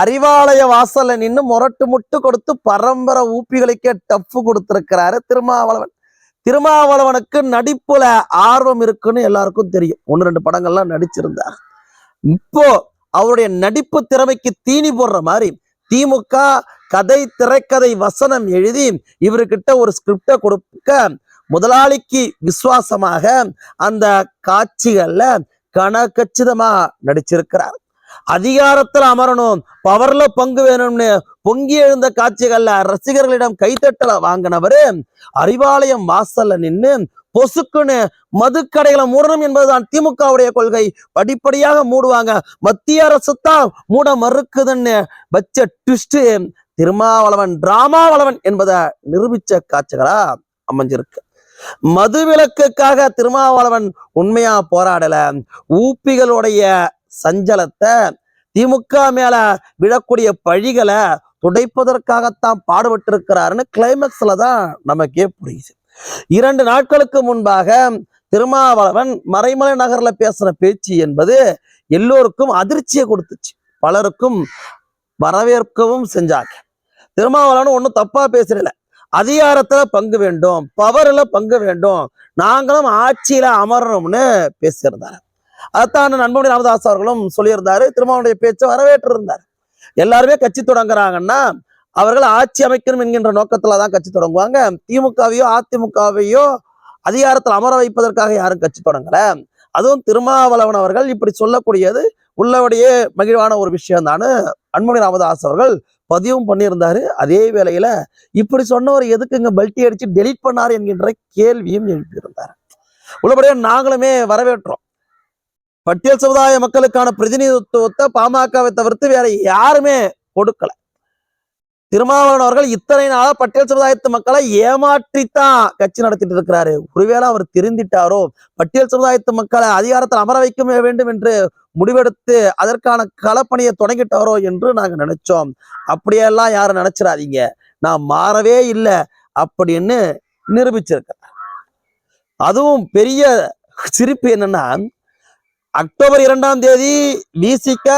அறிவாலய வாசல்ல நின்று முரட்டு முட்டு கொடுத்து பரம்பரை ஊப்பிகளுக்கே டஃப் கொடுத்திருக்கிறாரு திருமாவளவன். திருமாவளவனுக்கு நடிப்புல ஆர்வம் இருக்குன்னு எல்லாருக்கும் தெரியும். ஒன்று ரெண்டு படங்கள்லாம் நடிச்சிருந்தார். இப்போ அவருடைய நடிப்பு திறமைக்கு தீனி போடுற மாதிரி திமுக கதை திரைக்கதை வசனம் எழுதி இவர்கிட்ட ஒரு ஸ்கிரிப்டை கொடுக்க முதலாளிக்கு விசுவாசமாக அந்த காட்சிகள்ல கனகச்சிதமா நடிச்சிருக்கிறார். அதிகாரத்துல அமரணும் பவர்ல பங்கு வேணும்னு பொங்கி எழுந்த காட்சிகள்ல ரசிகர்களிடம் கைத்தட்டல வாங்கினவரு அறிவாலயம் வாசல்ல நின்று பொசுக்குன்னு மதுக்கடைகளை மூடணும் என்பதுதான் திமுகவுடைய கொள்கை. படிப்படியாக மூடுவாங்க. மத்திய அரசு தான் மூட மறுக்குதுன்னு வச்ச ட்விஸ்ட் திருமாவளவன் டிராமாவளவன் என்பதை நிரூபிச்ச காட்சிகளா அமைஞ்சிருக்கு. மது விலக்குக்காக திருமாவளவன் உண்மையா போராடல. ஊப்பிகளுடைய சஞ்சலத்தை திமுக மேல விழக்கூடிய பழிகளை துடைப்பதற்காகத்தான் பாடுபட்டிருக்கிறாருன்னு கிளைமேக்ஸ்ல தான் நமக்கே புரியுது. இரண்டு நாட்களுக்கு முன்பாக திருமாவளவன் மறைமலை நகர்ல பேசுற பேச்சு என்பது எல்லோருக்கும் அதிர்ச்சியை கொடுத்துச்சு. பலருக்கும் வரவேற்கவும் செஞ்சாங்க. திருமாவளவன் ஒன்றும் தப்பா பேசல அதிகாரத்துல பங்கு வேண்டும் பவர்ல பங்கு வேண்டும் நாங்களும் ஆட்சியில அமரணும்னு பேசியிருந்தாங்க அதைத்தான் நண்பனி ராமதாஸ் அவர்களும் சொல்லியிருந்தாரு. திருமாவனுடைய பேச்சை வரவேற்று இருந்தார் எல்லாருமே கட்சி தொடங்குறாங்கன்னா அவர்கள் ஆட்சி அமைக்கணும் என்கின்ற நோக்கத்துல தான் கட்சி தொடங்குவாங்க. திமுகவையோ அதிமுகவையோ அதிகாரத்தில் அமர வைப்பதற்காக யாரும் கட்சி தொடங்கல. அதுவும் திருமாவளவன் அவர்கள் இப்படி சொல்லக்கூடியது உள்ளபடியே மகிழ்வான ஒரு விஷயம் தானு ராமதாஸ் அவர்கள் பதிவும் பண்ணியிருந்தாரு. அதே வேளையில இப்படி சொன்னவர் எதுக்கு இங்க பல்ட்டி அடிச்சு டெலிட் பண்ணார் என்கின்ற கேள்வியும் எழுப்பியிருந்தார். உள்ளபடியே நாங்களுமே வரவேற்றோம். பட்டியல் சமுதாய மக்களுக்கான பிரதிநிதித்துவத்தை பாமகவை தவிர்த்து வேற யாருமே கொடுக்கல. திருமாவளவன் அவர்கள் இத்தனை நாளா பட்டியல் சமுதாயத்து மக்களை ஏமாற்றித்தான் கட்சி நடத்திட்டு இருக்கிறாரு. ஒருவேளை அவர் திருந்திட்டாரோ பட்டியல் சமுதாயத்து மக்களை அதிகாரத்தில் அமர வைக்க வேண்டும் என்று முடிவெடுத்து அதற்கான களப்பணியை தொடங்கிட்டாரோ என்று நாங்க நினைச்சோம். அப்படியெல்லாம் யாரும் நினைச்சிடாதீங்க. நான் மாறவே இல்லை அப்படின்னு நிரூபிச்சிருக்கிறேன் அதுவும் பெரிய சிரிப்பு என்னன்னா அக்டோபர் இரண்டாம் தேதி விசிக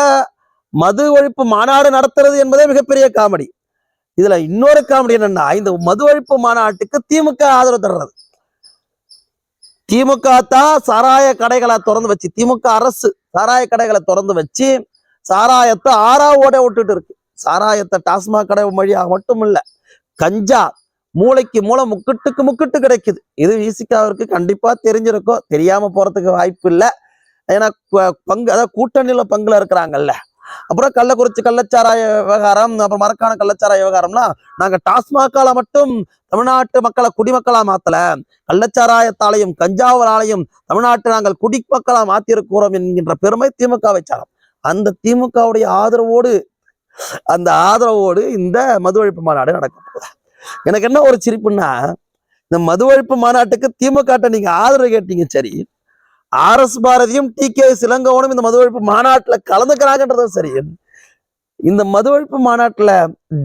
மது ஒழிப்பு மாநாடு நடத்துறது என்பதே மிகப்பெரிய காமெடி. இதுல இன்னொரு காமெடி என்னன்னா இந்த மது ஒழிப்பு மாநாட்டுக்கு திமுக ஆதரவு தர்றது. திமுக தான் சாராய கடைகளை திறந்து வச்சு திமுக அரசு சாராய கடைகளை திறந்து வச்சு சாராயத்தை ஆறாவோட விட்டுட்டு இருக்கு. சாராயத்தை டாஸ்மாக் கடை வழியாக மட்டும் இல்ல கஞ்சா மூளைக்கு மூளை முக்கிட்டுக்கு முக்கிட்டு கிடைக்குது. இது விசிகாவிற்கு கண்டிப்பா தெரிஞ்சிருக்கும். தெரியாம போறதுக்கு வாய்ப்பு இல்லை. ஏன்னா பங்கு அதாவது கூட்டணியில பங்குல இருக்கிறாங்கல்ல. அப்புறம் கள்ளக்குறிச்சி கள்ளச்சாராய விவகாரம் அப்புறம் மரக்கான கள்ளச்சாராய விவகாரம்லாம் நாங்க டாஸ்மாகால மட்டும் தமிழ்நாட்டு மக்களை குடிமக்களா மாத்தல. கள்ளச்சாராயத்தாலையும் கஞ்சாவலாலையும் தமிழ்நாட்டை நாங்கள் குடிமக்களா மாத்திருக்கிறோம் என்கின்ற பெருமை திமுகவை சாரும் அந்த திமுகவுடைய ஆதரவோடு அந்த ஆதரவோடு இந்த மது ஒழிப்பு மாநாடு நடக்க போகுது. எனக்கு என்ன ஒரு சிரிப்புன்னா இந்த மது ஒழிப்பு மாநாட்டுக்கு திமுக நீங்க ஆதரவு கேட்டீங்க சரி. ஆர் எஸ் பாரதியும் டி கே சிலங்கோனும் இந்த மது ஒழிப்பு மாநாட்டுல கலந்துக்கிறாங்கன்றதும் சரி. இந்த மது ஒழிப்பு மாநாட்டுல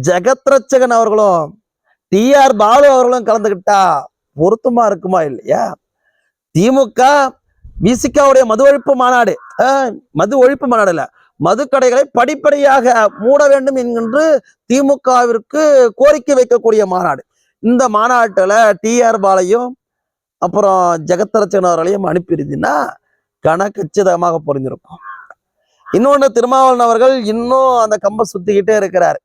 ஜெகத்ரட்சகன் அவர்களும் டி ஆர் பாலு அவர்களும் கலந்துக்கிட்டா பொருத்தமா இருக்குமா இல்லையா? திமுக விசிகாவுடைய மது ஒழிப்பு மாநாடு ஆஹ், மது ஒழிப்பு மாநாடு இல்ல மதுக்கடைகளை படிப்படியாக மூட வேண்டும் என்கின்ற திமுகவிற்கு கோரிக்கை வைக்கக்கூடிய மாநாடு. இந்த மாநாட்டுல டி ஆர் பாலையும் அப்புறம் ஜெகத்தரச்சன் அவர்களையும் அனுப்பியிருந்தீங்கன்னா கனக்கச்சிதமாக புரிஞ்சிருக்கும் இன்னொன்று திருமாவளவன் அவர்கள் இன்னும் அந்த கம்பை சுத்திக்கிட்டே இருக்கிறார்.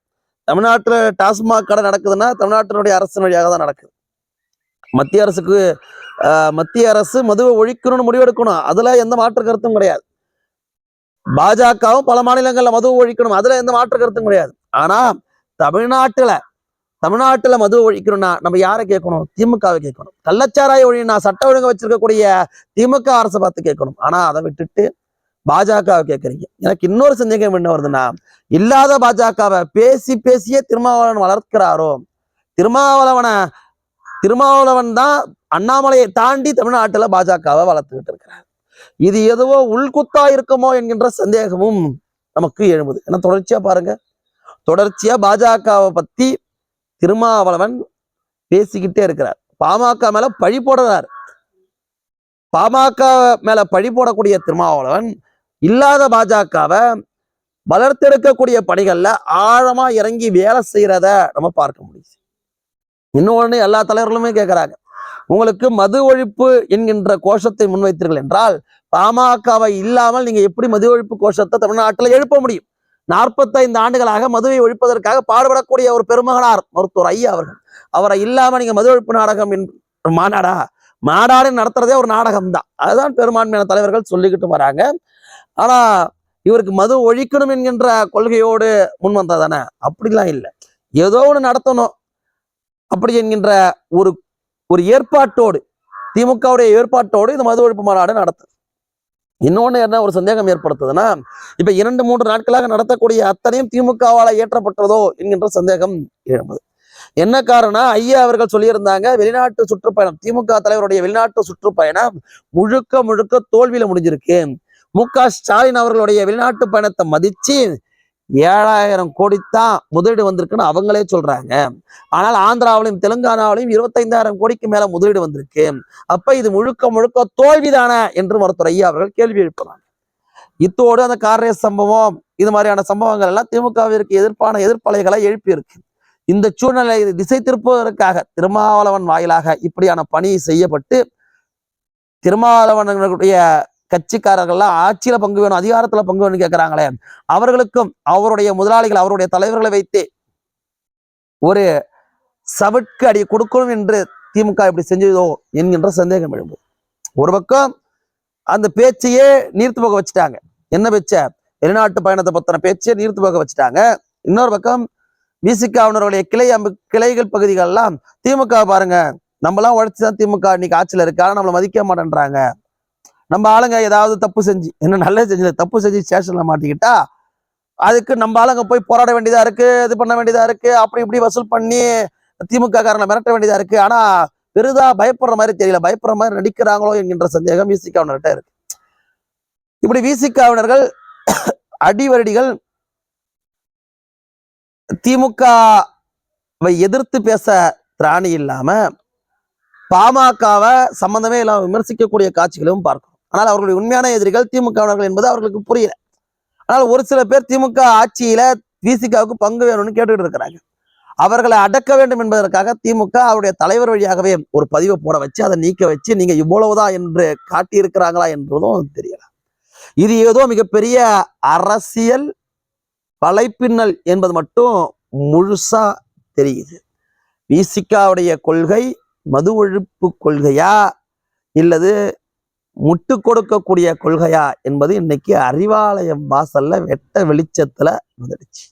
தமிழ்நாட்டுல டாஸ்மாக் கடை நடக்குதுன்னா தமிழ்நாட்டினுடைய அரசின் வழியாக தான் நடக்குது. மத்திய அரசுக்கு ஆஹ், மத்திய அரசு மதுவை ஒழிக்கணும்னு முடிவெடுக்கணும் அதுல எந்த மாற்று கருத்தும் கிடையாது. பாஜகவும் பல மாநிலங்களில் மதுவை ஒழிக்கணும். அதுல எந்த மாற்று கருத்தும் கிடையாது. ஆனா தமிழ்நாட்டுல தமிழ்நாட்டுல மது ஒழிக்கணும்னா நம்ம யாரை கேட்கணும்? திமுகவை கேட்கணும். கள்ளச்சாராய ஒழினா சட்ட ஒழுங்கு வச்சிருக்கக்கூடிய திமுக அரசை பார்த்து கேட்கணும். ஆனா அதை விட்டுட்டு பாஜகவை கேட்கறீங்க. எனக்கு இன்னொரு சந்தேகம் என்ன வருதுன்னா இல்லாத பாஜகவை பேசி பேசியே திருமாவளவன் வளர்க்கிறாரோ? திருமாவளவனை திருமாவளவன் தான் அண்ணாமலையை தாண்டி தமிழ்நாட்டுல பாஜகவை வளர்த்துக்கிட்டு இருக்கிறார். இது எதுவோ உள்குத்தா இருக்குமோ என்கின்ற சந்தேகமும் நமக்கு எழும்புது. ஏன்னா தொடர்ச்சியா பாருங்க. தொடர்ச்சியா பாஜகவை பத்தி திருமாவளவன் பேசிக்கிட்டே இருக்கிறார். பாமக மேல பழி போடுறார். பாமக மேல பழி போடக்கூடிய திருமாவளவன் இல்லாத பாஜகவை வளர்த்தெடுக்கக்கூடிய பணிகள்ல ஆழமா இறங்கி வேலை செய்யறத நம்ம பார்க்க முடியுது. இன்னொன்னு எல்லா தலைவர்களுமே கேட்கறாங்க உங்களுக்கு மது ஒழிப்பு என்கின்ற கோஷத்தை முன்வைத்தீர்கள் என்றால் பாமகவை இல்லாமல் நீங்க எப்படி மது ஒழிப்பு கோஷத்தை தமிழ்நாட்டில் எழுப்ப முடியும்? நாற்பத்தைந்து ஆண்டுகளாக மதுவை ஒழிப்பதற்காக பாடுபடக்கூடிய ஒரு பெருமகனார் மருத்துவர் ஐயா அவர்கள். அவரை இல்லாம நீங்க மது ஒழிப்பு நாடகம் மாநாடா? மாநாடு நடத்துறதே ஒரு நாடகம் தான் அதுதான் பெரும்பான்மையான தலைவர்கள் சொல்லிக்கிட்டு வராங்க. ஆனா இவருக்கு மது ஒழிக்கணும் என்கின்ற கொள்கையோடு முன் வந்ததானே? அப்படிலாம் இல்லை. ஏதோ ஒன்று நடத்தணும். அப்படி என்கின்ற ஒரு ஒரு ஏற்பாட்டோடு திமுகவுடைய ஏற்பாட்டோடு இந்த மது ஒழிப்பு மாநாடு நடத்துது இன்னொன்னு என்ன ஒரு சந்தேகம் ஏற்படுத்துதுன்னா இப்ப இரண்டு மூன்று நாட்களாக நடத்தக்கூடிய அத்தனையும் திமுகவால ஏற்றப்பட்டதோ என்கின்ற சந்தேகம் எழும்புது. என்ன காரணம் ஐயா அவர்கள் சொல்லியிருந்தாங்க வெளிநாட்டு சுற்றுப்பயணம் திமுக தலைவருடைய வெளிநாட்டு சுற்றுப்பயணம் முழுக்க முழுக்க தோல்வியில முடிஞ்சிருக்கு. மு க ஸ்டாலின் அவர்களுடைய வெளிநாட்டு பயணத்தை மதிச்சு ஏழாயிரம் கோடித்தான் முதலீடு வந்திருக்குன்னு அவங்களே சொல்றாங்க. ஆனால் ஆந்திராவிலும் தெலுங்கானாவிலும் இருபத்தைந்தாயிரம் கோடிக்கு மேல முதலீடு வந்திருக்கு. அப்ப இது முழுக்க முழுக்க தோல்விதானே என்று மருத்துவர் ஐயா அவர்கள் கேள்வி எழுப்புறாங்க இத்தோடு அந்த கார்ரே சம்பவம் இது மாதிரியான சம்பவங்கள் எல்லாம் திமுகவிற்கு எதிர்ப்பான எதிர்ப்பலைகளை எழுப்பியிருக்கு. இந்த சூழ்நிலை திசை திருப்புவதற்காக திருமாவளவன் வாயிலாக இப்படியான பணி செய்யப்பட்டு திருமாவளவனுடைய கட்சிக்காரர்கள்லாம் ஆட்சியில பங்கு வேணும் அதிகாரத்துல பங்கு வேணும்னு கேட்கிறாங்களே அவர்களுக்கும் அவருடைய முதலாளிகள் அவருடைய தலைவர்களை வைத்து ஒரு சவிட்கு அடி கொடுக்கணும் என்று திமுக இப்படி செஞ்சதோ என்கின்ற சந்தேகம் எழும்புது. ஒரு பக்கம் அந்த பேச்சையே நீர்த்து போக வச்சுட்டாங்க. என்ன பேச்ச? வெளிநாட்டு பயணத்தை பத்தின பேச்சையே நீர்த்து போக வச்சுட்டாங்க. இன்னொரு பக்கம் விசிகாவினருடைய கிளை அம்பு கிளைகள் பகுதிகள்லாம் திமுக பாருங்க நம்மலாம் உழைச்சி தான் திமுக இன்னைக்கு ஆட்சியில இருக்கு. ஆனால் நம்மளை மதிக்க மாட்டேன்றாங்க. நம்ம ஆளுங்க ஏதாவது தப்பு செஞ்சு என்ன நல்லது செஞ்சு தப்பு செஞ்சு ஸ்டேஷன்ல மாட்டிக்கிட்டா அதுக்கு நம்ம ஆளுங்க போய் போராட வேண்டியதா இருக்கு இது பண்ண வேண்டியதா இருக்கு அப்படி இப்படி வசூல் பண்ணி திமுக காரனை மிரட்ட வேண்டியதா இருக்கு. ஆனா பெரிதா பயப்படுற மாதிரி தெரியல. பயப்படுற மாதிரி நடிக்கிறாங்களோ என்கின்ற சந்தேகம் விசிகாவினர்கிட்ட இருக்கு. இப்படி விசிகாவினர்கள் அடிவரடிகள் திமுகவை எதிர்த்து பேச திராணி இல்லாம பாமகவை சம்பந்தமே இல்லாம விமர்சிக்கக்கூடிய காட்சிகளும் பார்க்கணும் ஆனால் அவர்களுடைய உண்மையான எதிரிகள் திமுகவினர்கள் என்பது அவர்களுக்கு புரியல. ஆனால் ஒரு சில பேர் திமுக ஆட்சியில விசிகாவுக்கு பங்கு வேணும்னு கேட்டுக்கிட்டு இருக்கிறாங்க. அவர்களை அடக்க வேண்டும் என்பதற்காக திமுக அவருடைய தலைவர் வழியாகவே ஒரு பதிவை போட வச்சு அதை நீக்க வச்சு நீங்க இவ்வளவுதான் என்று காட்டியிருக்கிறாங்களா என்பதும் தெரியல. இது ஏதோ மிகப்பெரிய அரசியல் வலைப்பின்னல் என்பது மட்டும் முழுசா தெரியுது. விசிகாவுடைய கொள்கை மது ஒழிப்பு கொள்கையா? இல்லது முட்டு கொடுக்கக்கூடிய கொள்கையா என்பது இன்னைக்கு அறிவாலயம் வாசல்ல வெட்ட வெளிச்சத்துல வந்துடுச்சு